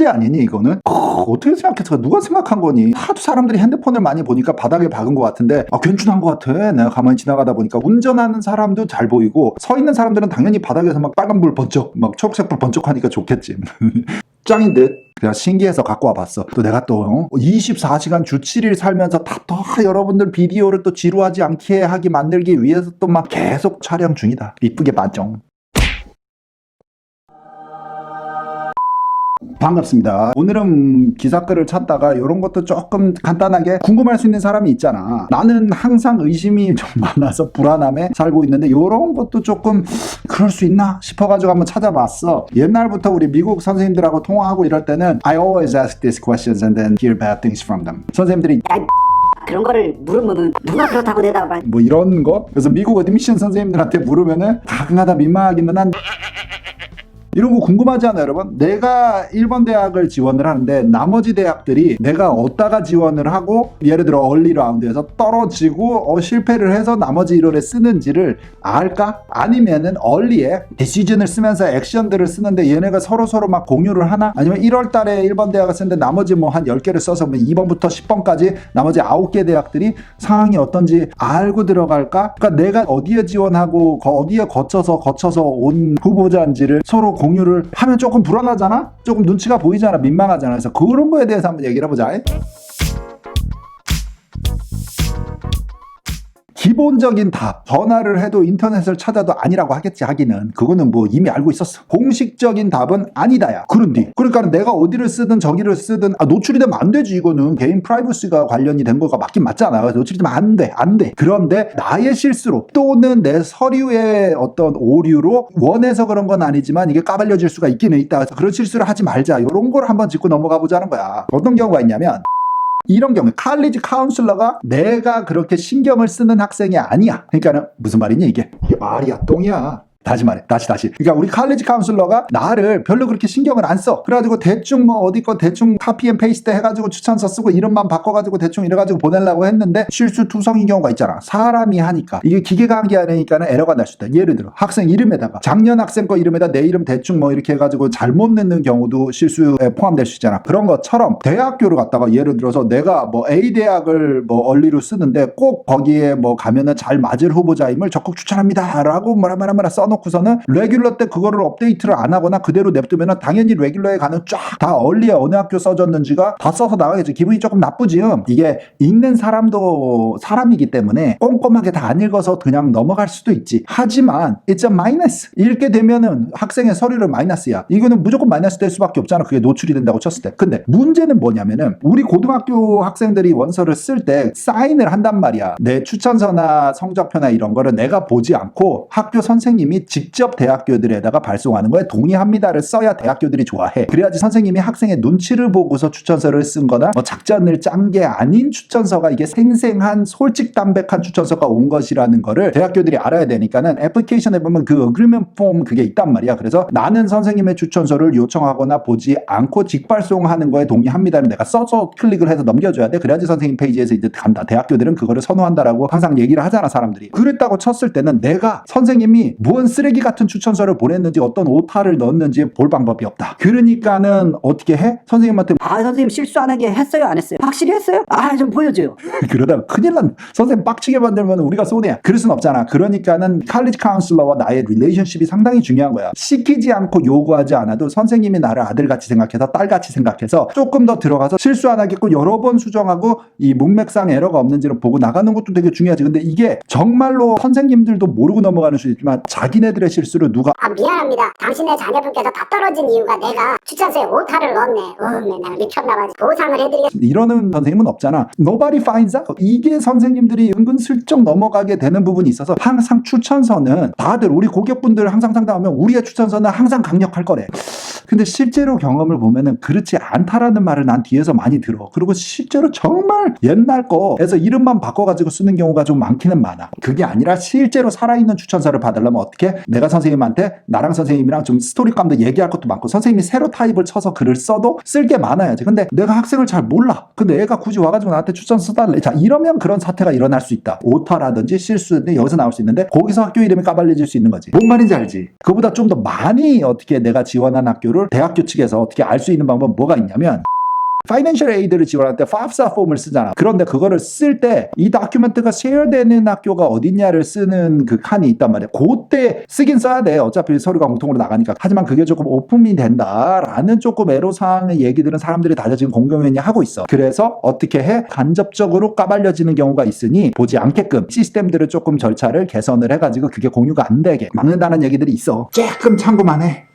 천재 아니니 이거는? 크, 어떻게 생각했어? 누가 생각한 거니? 하도 사람들이 핸드폰을 많이 보니까 바닥에 박은 것 같은데 아 괜찮은 것 같아. 내가 가만히 지나가다 보니까 운전하는 사람도 잘 보이고 서 있는 사람들은 당연히 바닥에서 막 빨간불 번쩍 막 초록색불 번쩍하니까 좋겠지. 짱인 듯. 그냥 신기해서 갖고 와봤어. 또 내가 또 어? 24시간 주 7일 살면서 다 또 여러분들 비디오를 또 지루하지 않게 하게 만들기 위해서 또 막 계속 촬영 중이다. 이쁘게 봤죠. 반갑습니다. 오늘은 기사글을 찾다가 이런 것도 조금 간단하게 궁금할 수 있는 사람이 있잖아. 나는 항상 의심이 좀 많아서 불안함에 살고 있는데 이런 것도 조금 그럴 수 있나 싶어가지고 한번 찾아봤어. 옛날부터 우리 미국 선생님들하고 통화하고 이럴 때는 I always ask these questions and then hear bad things from them. 선생님들이 그런 거를 물으면은 누가 그렇다고 대답을 뭐 이런 거 그래서 미국 어드미션 선생님들한테 물으면은 가끔가다 민망하기는 한 이런 거 궁금하지 않아요, 여러분? 내가 1번 대학을 지원을 하는데 나머지 대학들이 내가 어디다가 지원을 하고 예를 들어 얼리 라운드에서 떨어지고 어, 실패를 해서 나머지 1월에 쓰는지를 알까? 아니면은 얼리에 디시전을 쓰면서 액션들을 쓰는데 얘네가 서로 서로 막 공유를 하나? 아니면 1월 달에 1번 대학을 쓰는데 나머지 뭐 한 10개를 써서 뭐 2번부터 10번까지 나머지 9개 대학들이 상황이 어떤지 알고 들어갈까? 그러니까 내가 어디에 지원하고 거- 어디에 거쳐서 거쳐서 온 후보자인지를 서로 공유를 하면 조금 불안하잖아? 조금 눈치가 보이잖아? 민망하잖아. 그래서 그런 거에 대해서 한번 얘기를 해보자. 기본적인 답. 전화를 해도 인터넷을 찾아도 아니라고 하겠지 하기는 그거는 뭐 이미 알고 있었어. 공식적인 답은 아니다야. 그런데 그러니까 내가 어디를 쓰든 저기를 쓰든 아, 노출이 되면 안 되지 이거는 개인 프라이버시가 관련이 된 거가 맞긴 맞잖아. 노출이 되면 안 돼. 안 돼. 그런데 나의 실수로 또는 내 서류의 어떤 오류로 원해서 그런 건 아니지만 이게 까발려질 수가 있기는 있다. 그래서 그런 실수를 하지 말자. 이런 걸 한번 짚고 넘어가 보자는 거야. 어떤 경우가 있냐면 이런 경우에 칼리지 카운슬러가 내가 그렇게 신경을 쓰는 학생이 아니야. 그러니까는 무슨 말이니 이게? 이게 말이야 똥이야. 다시 말해. 다시 다시. 그러니까 우리 칼리지 카운슬러가 나를 별로 그렇게 신경을 안 써. 그래가지고 대충 뭐 어디 거 대충 카피 앤 페이스트 해가지고 추천서 쓰고 이름만 바꿔가지고 대충 이래가지고 보내려고 했는데 실수 투성인 경우가 있잖아. 사람이 하니까. 이게 기계가 한 게 아니니까는 에러가 날 수 있다. 예를 들어 학생 이름에다가 작년 학생 거 이름에다 내 이름 대충 뭐 이렇게 해가지고 잘못 넣는 경우도 실수에 포함될 수 있잖아. 그런 것처럼 대학교를 갔다가 예를 들어서 내가 뭐 A 대학을 뭐 얼리로 쓰는데 꼭 거기에 뭐 가면은 잘 맞을 후보자임을 적극 추천합니다라고 뭐라 뭐라 뭐라 써 놓고서는 레귤러 때 그거를 업데이트를 안 하거나 그대로 냅두면은 당연히 레귤러에 가는 쫙 다 얼리에 어느 학교 써졌는지가 다 써서 나가겠지. 기분이 조금 나쁘지. 이게 읽는 사람도 사람이기 때문에 꼼꼼하게 다 안 읽어서 그냥 넘어갈 수도 있지. 하지만 it's a minus. 읽게 되면은 학생의 서류를 마이너스야. 이거는 무조건 마이너스 될 수밖에 없잖아. 그게 노출이 된다고 쳤을 때. 근데 문제는 뭐냐면은 우리 고등학교 학생들이 원서를 쓸 때 사인을 한단 말이야. 내 추천서나 성적표나 이런 거를 내가 보지 않고 학교 선생님이 직접 대학교들에다가 발송하는 거에 동의합니다를 써야 대학교들이 좋아해. 그래야지 선생님이 학생의 눈치를 보고서 추천서를 쓴 거나 뭐 작전을 짠 게 아닌 추천서가 이게 생생한 솔직 담백한 추천서가 온 것이라는 거를 대학교들이 알아야 되니까는 애플리케이션에 보면 그 어그리먼트 폼 그게 있단 말이야. 그래서 나는 선생님의 추천서를 요청하거나 보지 않고 직발송하는 거에 동의합니다를 내가 써서 클릭을 해서 넘겨줘야 돼. 그래야지 선생님 페이지에서 이제 간다. 대학교들은 그거를 선호한다라고 항상 얘기를 하잖아 사람들이. 그랬다고 쳤을 때는 내가 선생님이 무언 쓰레기 같은 추천서를 보냈는지 어떤 오타를 넣었는지 볼 방법이 없다. 그러니까는 어떻게 해? 선생님한테 아 선생님 실수 안 하게 했어요? 안 했어요? 확실히 했어요? 아 좀 보여줘요. 그러다가 큰일 난 선생님 빡치게 만들면 우리가 손해야. 그럴 순 없잖아. 그러니까는 칼리지 카운슬러와 나의 릴레이션십이 상당히 중요한 거야. 시키지 않고 요구하지 않아도 선생님이 나를 아들같이 생각해서 딸같이 생각해서 조금 더 들어가서 실수 안 하겠고 여러 번 수정하고 이 문맥상 에러가 없는지를 보고 나가는 것도 되게 중요하지. 근데 이게 정말로 선생님들도 모르고 넘어가는 수 있지만 자기 네들의 실수를 누가 아 미안합니다. 당신의 자녀분께서 다 떨어진 이유가 내가 추천서에 오타를 넣었네. 어메 내가 미쳤나봐. 보상을 해드리겠습니다. 이러는 선생님은 없잖아. Nobody finds out. 이게 선생님들이 은근슬쩍 넘어가게 되는 부분이 있어서 항상 추천서는 다들 우리 고객분들 항상 상담하면 우리의 추천서는 항상 강력할 거래. 근데 실제로 경험을 보면은 그렇지 않다라는 말을 난 뒤에서 많이 들어. 그리고 실제로 정말 옛날 거에서 이름만 바꿔가지고 쓰는 경우가 좀 많기는 많아. 그게 아니라 실제로 살아있는 추천서를 받으려면 어떻게? 내가 선생님한테 나랑 선생님이랑 좀 스토리감도 얘기할 것도 많고 선생님이 새로 타입을 쳐서 글을 써도 쓸 게 많아야지. 근데 내가 학생을 잘 몰라. 근데 애가 굳이 와가지고 나한테 추천 써달래. 자 이러면 그런 사태가 일어날 수 있다. 오타라든지 실수든지 여기서 나올 수 있는데 거기서 학교 이름이 까발려질 수 있는 거지. 뭔 말인지 알지? 그보다 좀 더 많이 어떻게 내가 지원한 학교를 경우를 대학교 측에서 어떻게 알 수 있는 방법은 뭐가 있냐면 파이낸셜 에이드를 지원할 때 FAFSA 폼을 쓰잖아. 그런데 그거를 쓸 때 이 다큐멘트가 쉐어되는 학교가 어딨냐를 쓰는 그 칸이 있단 말이야. 그때 쓰긴 써야 돼. 어차피 서류가 공통으로 나가니까. 하지만 그게 조금 오픈이 된다라는 조금 애로사항의 얘기들은 사람들이 다들 지금 공공연히 하고 있어. 그래서 어떻게 해? 간접적으로 까발려지는 경우가 있으니 보지 않게끔 시스템들을 조금 절차를 개선을 해가지고 그게 공유가 안 되게 막는다는 얘기들이 있어. 조금 참고만 해.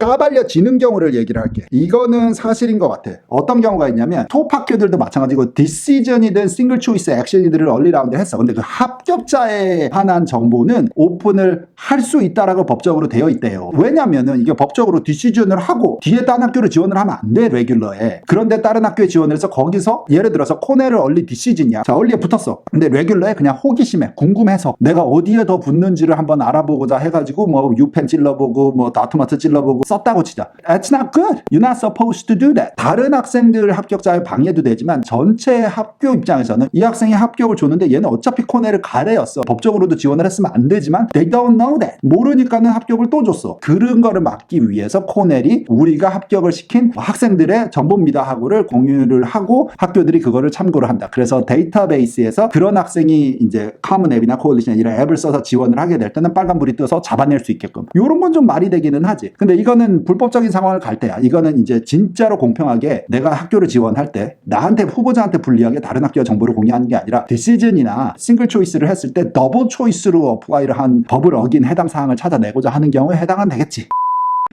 까발려지는 경우를 얘기를 할게. 이거는 사실인 것 같아. 어떤 경우가 있냐면 톱 학교들도 마찬가지고 디시전이든 싱글 초이스 액션이들을 얼리 라운드 했어. 근데 그 합격자에 관한 정보는 오픈을 할 수 있다라고 법적으로 되어 있대요. 왜냐면은 이게 법적으로 디시전을 하고 뒤에 다른 학교를 지원을 하면 안 돼, 레귤러에. 그런데 다른 학교에 지원을 해서 거기서 예를 들어서 코넬을 얼리 디시즌이야. 자, 얼리에 붙었어. 근데 레귤러에 그냥 호기심에 궁금해서 내가 어디에 더 붙는지를 한번 알아보고자 해가지고 뭐 유펜 찔러보고 뭐 다트마트 찔러보고 썼다고 치자. That's not good. You're not supposed to do that. 다른 학생들 합격자에 방해도 되지만 전체 학교 입장에서는 이 학생이 합격을 줬는데 얘는 어차피 코넬을 가래였어. 법적으로도 지원을 했으면 안 되지만 they don't know that. 모르니까는 합격을 또 줬어. 그런 거를 막기 위해서 코넬이 우리가 합격을 시킨 학생들의 전부입니다 하고를 공유를 하고 학교들이 그거를 참고를 한다. 그래서 데이터베이스에서 그런 학생이 이제 카문 앱이나 코올리션 이런 앱을 써서 지원을 하게 될 때는 빨간불이 떠서 잡아낼 수 있게끔. 요런 건 좀 말이 되기는 하지. 근데 이거는 불법적인 상황을 갈 때야. 이거는 이제 진짜로 공평하게 내가 학교를 지원할 때 나한테 후보자한테 불리하게 다른 학교 정보를 공유하는 게 아니라 디시즌이나 싱글 초이스를 했을 때 더블 초이스로 어플라이를 한 법을 어긴 해당 사항을 찾아내고자 하는 경우에 해당은 되겠지.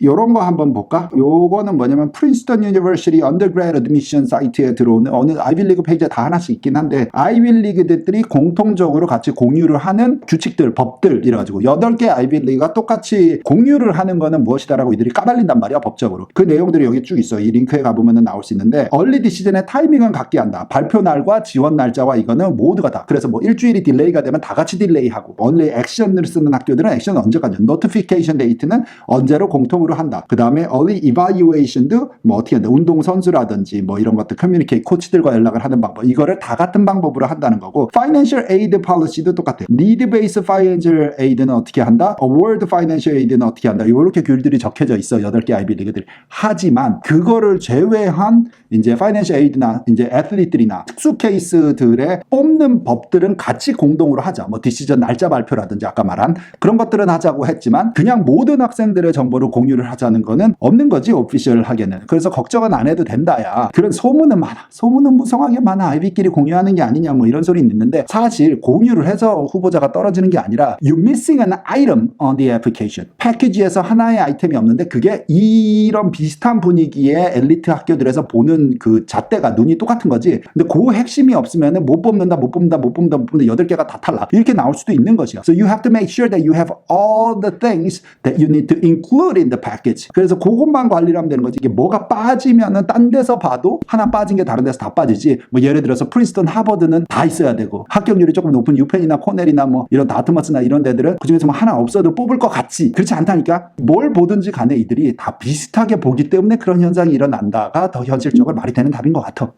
요런 거 한번 볼까? 요거는 뭐냐면 프린스턴 유니버시티 언더그레드 어드미션 사이트에 들어오는 어느 아이빌리그 페이지에 다 하나씩 있긴 한데 아이빌리그들이 공통적으로 같이 공유를 하는 규칙들, 법들 이래가지고 8개 아이빌리그가 똑같이 공유를 하는 거는 무엇이다라고 이들이 까발린단 말이야 법적으로. 그 내용들이 여기 쭉 있어. 이 링크에 가보면 나올 수 있는데 얼리 디시즌의 타이밍은 같게 한다. 발표 날과 지원 날짜와 이거는 모두가 다. 그래서 뭐 일주일이 딜레이가 되면 다 같이 딜레이하고. 원래 액션을 쓰는 학교들은 액션 언제까지? 노티피케이션 데이트는 언제로 공통으로 한다. 그 다음에 early evaluation도 뭐 어떻게 한다. 운동 선수라든지 뭐 이런 것들 커뮤니케이 코치들과 연락을 하는 방법 이거를 다 같은 방법으로 한다는 거고 financial aid policy도 똑같아. need based financial aid는 어떻게 한다. award financial aid는 어떻게 한다. 이렇게 귤들이 적혀져 있어. 8개 아이비 리그들. 하지만 그거를 제외한 이제 financial aid나 이제 애틀리트들이나 특수 케이스들의 뽑는 법들은 같이 공동으로 하자. 뭐 디시전 날짜 발표라든지 아까 말한 그런 것들은 하자고 했지만 그냥 모든 학생들의 정보를 공유 를 하자는 거는 없는 거지 오피셜하게는. 그래서 걱정은 안 해도 된다야. 그런 소문은 많아. 소문은 무성하게 많아. 아이비끼리 공유하는 게 아니냐 뭐 이런 소리는 있는데 사실 공유를 해서 후보자가 떨어지는 게 아니라 you missing an item on the application. 패키지에서 하나의 아이템이 없는데 그게 이런 비슷한 분위기의 엘리트 학교들에서 보는 그 잣대가 눈이 똑같은 거지. 근데 그 핵심이 없으면은 못 뽑는다, 못 뽑는다, 못 뽑는다, 못 뽑는다 여덟 개가 다 탈락. 이렇게 나올 수도 있는 것이야. So you have to make sure that you have all the things that you need to include in the package. 그래서 그것만 관리를 하면 되는 거지. 이게 뭐가 빠지면은 딴 데서 봐도 하나 빠진 게 다른 데서 다 빠지지. 뭐 예를 들어서 프린스턴, 하버드는 다 있어야 되고 합격률이 조금 높은 유펜이나 코넬이나 뭐 이런 다트머스나 이런 데들은 그중에서 뭐 하나 없어도 뽑을 것 같지. 그렇지 않다니까. 뭘 보든지 간에 이들이 다 비슷하게 보기 때문에 그런 현상이 일어난다가 더 현실적으로 말이 되는 답인 것 같아.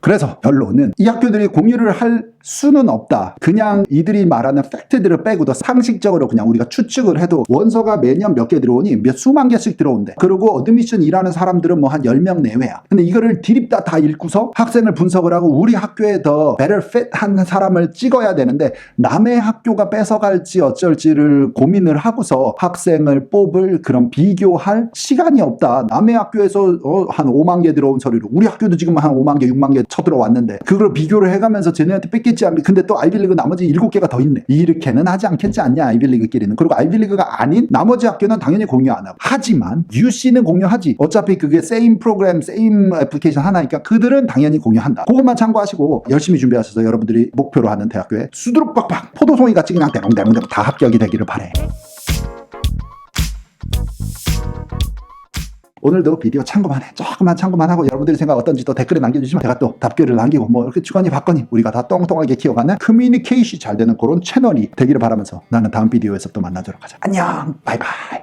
그래서 결론은 이 학교들이 공유를 할 수는 없다. 그냥 이들이 말하는 팩트들을 빼고도 상식적으로 그냥 우리가 추측을 해도 원서가 매년 몇 개 들어오니 몇 수만 개씩 들어온대. 그리고 어드미션 일하는 사람들은 뭐 한 10명 내외야. 근데 이거를 디립다 다 읽고서 학생을 분석을 하고 우리 학교에 더 better fit 한 사람을 찍어야 되는데 남의 학교가 뺏어갈지 어쩔지를 고민을 하고서 학생을 뽑을 그런 비교할 시간이 없다. 남의 학교에서 어, 한 5만 개 들어온 서류를 우리 학교도 지금 한 5만 개, 6만 개 쳐들어왔는데 그걸 비교를 해가면서 쟤네한테 뺏 겠지 않 근데 또 아이빌리그 나머지 7개가 더 있네. 이렇게는 하지 않겠지 않냐 아이빌리그끼리는. 그리고 아이빌리그가 아닌 나머지 학교는 당연히 공유 안 하고. 하지만 UC는 공유하지. 어차피 그게 세임 프로그램, 세임 애플리케이션 하나니까 그들은 당연히 공유한다. 그것만 참고하시고 열심히 준비하셔서 여러분들이 목표로 하는 대학교에 수두룩 빡빡 포도송이 같이 그냥 대롱대롱대롱 다 합격이 되기를 바래. 오늘도 비디오 참고만 해. 조금만 참고만 하고 여러분들의 생각 어떤지 또 댓글에 남겨주시면 제가 또 답글을 남기고 뭐 이렇게 주거니 받거니 우리가 다 똥똥하게 키워가는 커뮤니케이션 잘 되는 그런 채널이 되기를 바라면서 나는 다음 비디오에서 또 만나도록 하자. 안녕. 바이바이.